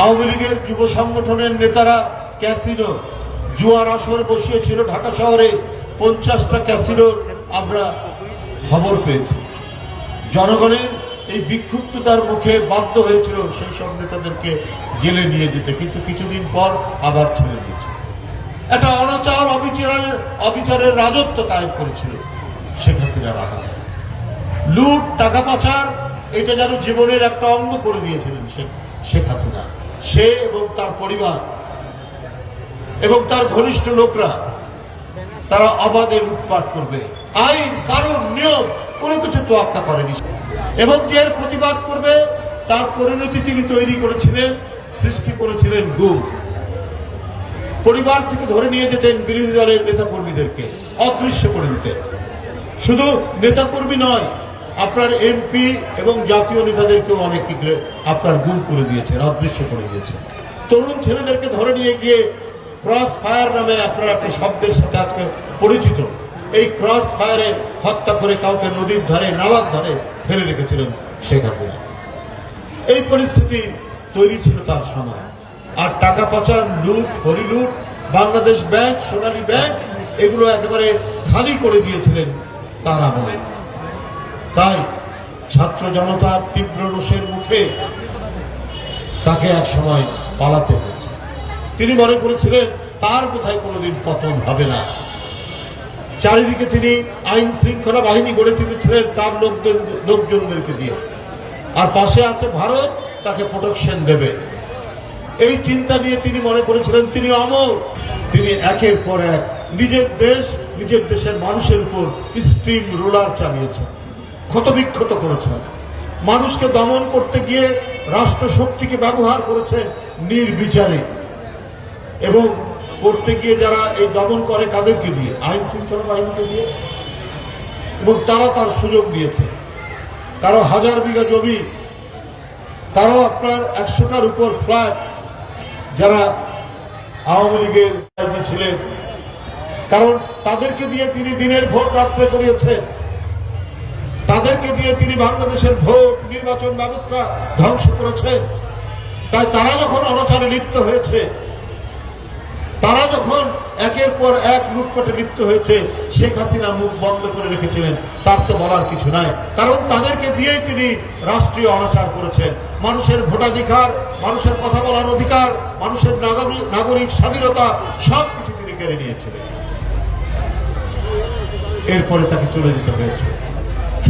আওয়ামী লীগের যুব সংগঠনের নেতারা ক্যাসিনো জুয়ার আসর বসিয়েছিল ঢাকা শহরে। পঞ্চাশটা ক্যাসিনোর আমরা খবর পেয়েছি। জনগণের এই বিক্ষুব্ধতার মুখে বাধ্য হয়েছিল সেই সব নেতাদেরকে জেলে নিয়ে যেতে, কিন্তু কিছুদিন পর আবার ছেড়ে দিয়েছে। একটা অনাচার, অবিচারের অবিচারের রাজত্ব কায়েম করেছিল শেখ হাসিনার আঘাত লুট, টাকা পাচার, এটা যেন জীবনের একটা অঙ্গ করে দিয়েছিলেন শেখ হাসিনা। সে এবং তার পরিবার এবং তার ঘনিষ্ঠ লোকরা, তারা অবাধে লুটপাট করবে। আইন, কানুন, নিয়ম, কোনো কিছু তোয়াক্কা করেনি এবং যে প্রতিবাদ করবে, তার পরিণতি তিনি তৈরি করেছিলেন, সৃষ্টি করেছিলেন গুম। পরিবার থেকে ধরে নিয়ে যেতেন বিরোধী দলের নেতা কর্মীদেরকে অদৃশ্য করে দিতেন। শুধু নেতাকর্মী নয় আপনার এমপি এবং জাতীয় নেতাদেরকেও অনেক ক্ষেত্রে আপনার গুম করে দিয়েছেন অদৃশ্য করে দিয়েছেন তরুণ ছেলেদেরকে ধরে নিয়ে গিয়ে ক্রস ফায়ার নামে আপনার একটা শব্দের সাথে আজকে পরিচিত। এই ক্রস ফায়ারে হত্যা করে কাউকে নদীর ধারে, নালার ধারে ফেলে রেখেছিলেন শেখ হাসিনা। এই পরিস্থিতি তৈরি ছিল তার সময়। আর টাকা পাচার, লুট হরিলুট বাংলাদেশ ব্যাংক, সোনালী ব্যাংক, এগুলো একেবারে খালি করে দিয়েছিলেন তার আমলে। তাই ছাত্র জনতার তীব্র রোষের মুখে তাকে এক সময় পালাতে হয়েছে। তিনি মনে করেছিলেন, তার কোথায় কোনোদিন পতন হবে না। চারিদিকে তিনি আইন শৃঙ্খলা বাহিনী গড়ে তুলেছিলেন তার লোকজন, লোকজনদেরকে দিয়ে। আর পাশে আছে ভারত, তাকে প্রোটেকশন দেবে। এই চিন্তা নিয়ে তিনি মনে করেছিলেন, তিনি অমর। তিনি একের পর এক নিজের দেশ, নিজের দেশের মানুষের উপর স্টিম রোলার চালিয়েছেন। ক্ষতবিক্ষত করেছেন। মানুষকে দমন করতে গিয়ে রাষ্ট্র শক্তিকে ব্যবহার করেছেন নির্বিচারে। এবং করতে গিয়ে যারা এই দমন করে কাদেরকে দিয়ে? আইন শৃঙ্খলা বাহিনীকে দিয়ে? এবং তারা তার সুযোগ দিয়েছে। কারও হাজার বিঘা জমি, কারও আপনার একশোটার উপর ফ্ল্যাট, যারা আওয়ামী লীগের ছিলেন। কারণ তাদেরকে দিয়ে তিনি দিনের ভোট রাত্রে করিয়েছেন। তাদেরকে দিয়ে তিনি বাংলাদেশের ভোট, নির্বাচন ব্যবস্থা ধ্বংস করেছেন। তাই তারা যখন অনাচারে লিপ্ত হয়েছে, তারা যখন একের পর এক লুটপাটে লিপ্ত হয়েছে, শেখ হাসিনা মুখ বন্ধ করে রেখেছিলেন, তার তো বলার কিছু নাই। কারণ তাদেরকে দিয়েই তিনি রাষ্ট্রীয় অনাচার করেছেন। মানুষের ভোটাধিকার, মানুষের কথা বলার অধিকার, মানুষের নাগরিক স্বাধীনতা সব কিছু তিনি কেড়ে নিয়েছিলেন। এরপরে তাকে চলে যেতে হয়েছে।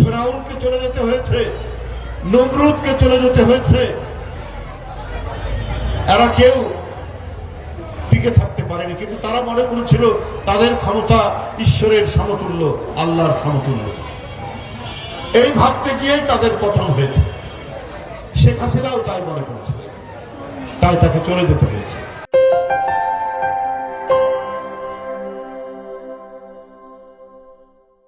ফেরাউনকে চলে যেতে হয়েছে, নমরুদকে চলে যেতে হয়েছে। এরা কেউ টিকে থাকতে পারেনি, কিন্তু তারা মনে করেছিল তাদের ক্ষমতা ঈশ্বরের সমতুল্য, আল্লাহর সমতুল্য। এই ভাবতে গিয়ে তাদের পতন হয়েছে। শেখ হাসিনাও তাই মনে করেছিলেন তাই তাকে চলে যেতে হয়েছে।